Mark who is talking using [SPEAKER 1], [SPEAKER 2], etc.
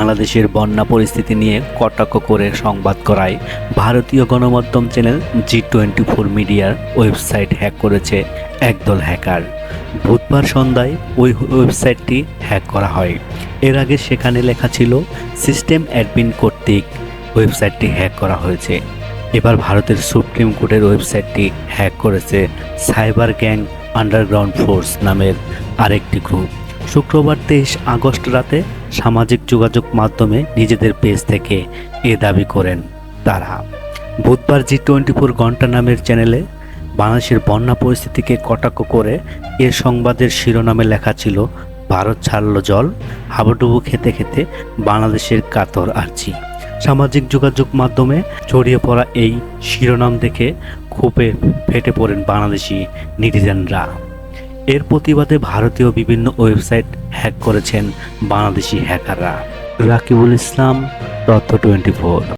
[SPEAKER 1] বাংলাদেশের বন্যা পরিস্থিতি নিয়ে কটাক্ষ করে সংবাদ করায় ভারতীয় গণমাধ্যম চ্যানেল জি টোয়েন্টি ফোর মিডিয়ার ওয়েবসাইট হ্যাক করেছে একদল হ্যাকার। বুধবার সন্ধ্যায় ওই ওয়েবসাইটটি হ্যাক করা হয়। এর আগে সেখানে লেখা ছিল, সিস্টেম অ্যাডমিন কর্তৃক ওয়েবসাইটটি হ্যাক করা হয়েছে। এবার ভারতের সুপ্রিম কোর্টের ওয়েবসাইটটি হ্যাক করেছে সাইবার গ্যাং আন্ডারগ্রাউন্ড ফোর্স নামের আরেকটি গ্রুপ। শুক্রবার তেইশ আগস্ট রাতে সামাজিক যোগাযোগ মাধ্যমে নিজেদের পেজ থেকে এ দাবি করেন তারা। বুধবার জি টোয়েন্টি ফোর ঘণ্টা নামের চ্যানেলে বাংলাদেশের বন্যা পরিস্থিতিকে কটাক্ষ করে এ সংবাদের শিরোনামে লেখা ছিল, ভারত ছাড়ল জল, হাবুডুবু খেতে খেতে বাংলাদেশের কাতর আর্জি সামাজিক যোগাযোগ মাধ্যমে ছড়িয়ে পড়া এই শিরোনাম দেখে ক্ষোভে ফেটে পড়েন বাংলাদেশি নেটিজেনরা। এর প্রতিবাদে ভারতীয় বিভিন্ন ওয়েবসাইট হ্যাক করেছেন বাংলাদেশি হ্যাকাররা। রাকিবুল ইসলাম তথ্য টোয়েন্টি ফোর